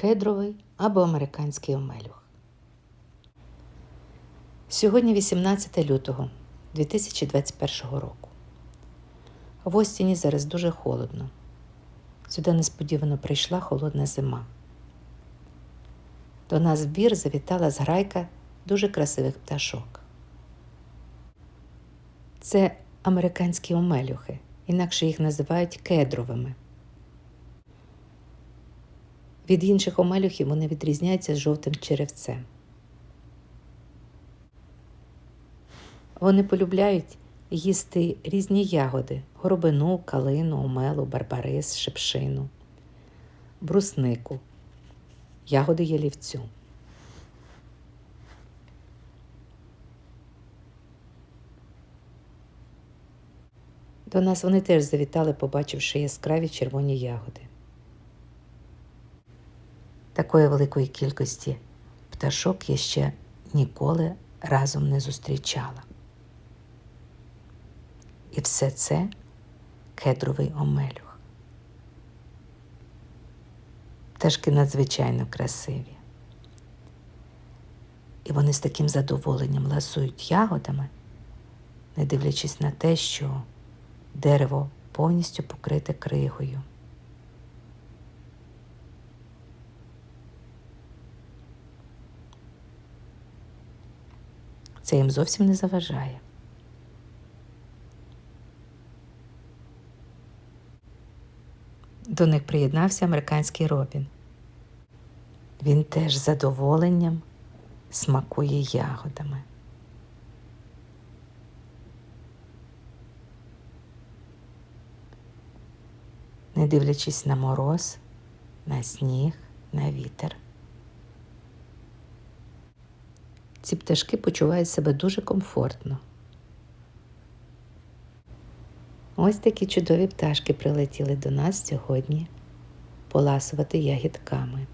кедровий або американський омелюх. Сьогодні 18 лютого 2021 року. В Остіні зараз дуже холодно. Сюди несподівано прийшла холодна зима. До нас в бір завітала зграйка дуже красивих пташок. Це американські омелюхи, інакше їх називають кедровими. Від інших омелюхів вони відрізняються з жовтим черевцем. Вони полюбляють їсти різні ягоди: горобину, калину, омелу, барбарис, шипшину, бруснику, ягоди ялівцю. До нас вони теж завітали, побачивши яскраві червоні ягоди. Такої великої кількості пташок я ще ніколи разом не зустрічала. І все це кедровий омелюх. Пташки надзвичайно красиві. І вони з таким задоволенням ласують ягодами, не дивлячись на те, що дерево повністю покрите кригою. Це їм зовсім не заважає. До них приєднався американський Робін. Він теж з задоволенням смакує ягодами. Не дивлячись на мороз, на сніг, на вітер. Ці пташки почувають себе дуже комфортно. Ось такі чудові пташки прилетіли до нас сьогодні поласувати ягідками.